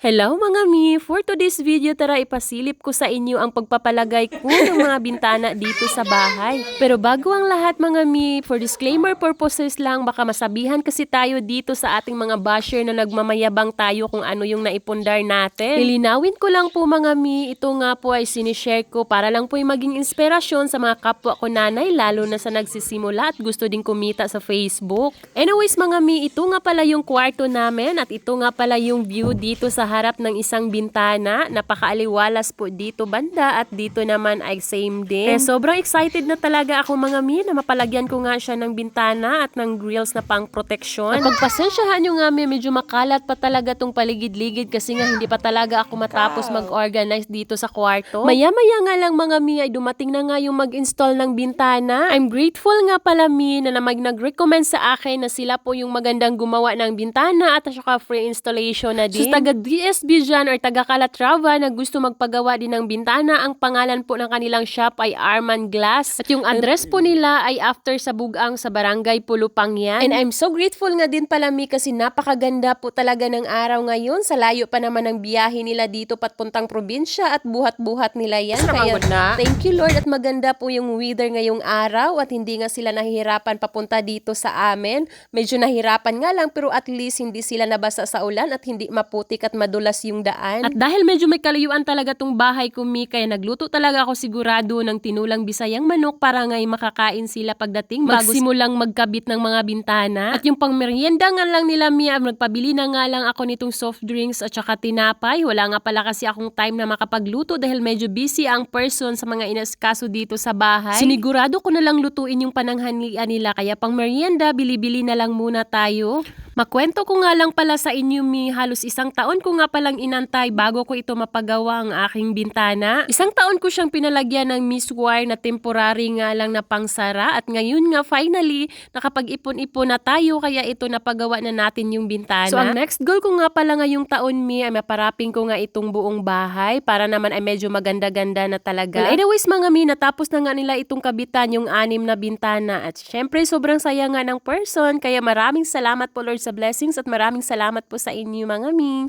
Hello mga mi! For today's video tara ipasilip ko sa inyo ang pagpapalagay ko ng mga bintana dito sa bahay. Pero bago ang lahat mga mi, for disclaimer purposes lang baka masabihan kasi tayo dito sa ating mga basher na nagmamayabang tayo kung ano yung naipundar natin. Lilinawin ko lang po mga mi, ito nga po ay sinishare ko para lang po maging inspirasyon sa mga kapwa ko nanay lalo na sa nagsisimula at gusto din kumita sa Facebook. Anyways mga mi, ito nga pala yung kwarto namin at ito nga pala yung view dito sa harap ng isang bintana. Napakaaliwalas po dito banda at dito naman ay same din. Eh, sobrang excited na talaga ako mga mi na mapalagyan ko nga siya ng bintana at ng grills na pang proteksyon. At pagpasensyahan nyo nga mi, medyo makalat pa talaga tong paligid-ligid kasi nga hindi pa talaga ako matapos mag-organize dito sa kwarto. Maya-maya nga lang mga mi ay dumating na nga yung mag-install ng bintana. I'm grateful nga pala mi na, na mag nag-recommend sa akin na sila po yung magandang gumawa ng bintana at saka free installation na din. So, taga DSB dyan or taga Calatrava na gusto magpagawa din ng bintana, ang pangalan po ng kanilang shop ay Arman Glass. At yung address po nila ay after sa Bugang sa Barangay Pulupang yan. And I'm so grateful nga din pala mi kasi napakaganda po talaga ng araw ngayon. Sa layo pa naman ng biyahe nila dito patpuntang probinsya at buhat-buhat nila yan. Kaya thank you Lord at maganda po yung weather ngayong araw at hindi nga sila nahihirapan papunta dito sa amin. Medyo nahirapan nga lang pero at least hindi sila nabasa sa ulan at hindi maputik at madulas yung daan. At dahil medyo may kalayuan talaga tong bahay ko mi kaya nagluto talaga ako sigurado ng tinulang bisayang manok para ngay makakain sila pagdating bago simulang magkabit ng mga bintana. At yung pang merienda nga lang nila mi, nagpabili na nga lang ako nitong soft drinks at saka tinapay. Wala nga pala kasi akong time na makapagluto dahil medyo busy ang person sa mga inaskaso dito sa bahay. Sinigurado ko na lang lutuin yung pananghanian nila kaya pang merienda, bili-bili na lang muna tayo. Makwento ko nga lang pala sa inyo mi, halos isang taon ko nga palang inantay bago ko ito mapagawa ang aking bintana. Isang taon ko siyang pinalagyan ng Miss Wire na temporary nga lang na pangsara at ngayon nga finally nakapag-ipon-ipon na tayo kaya ito napagawa na natin yung bintana. So ang next goal ko nga pala ngayong taon mi ay maparaping ko nga itong buong bahay para naman ay medyo maganda-ganda na talaga. Well, anyways mga mi, natapos na nga nila itong kabitan yung anim na bintana at syempre sobrang saya nga ng person kaya maraming salamat po Lord sa blessings at maraming salamat po sa inyo mga mi.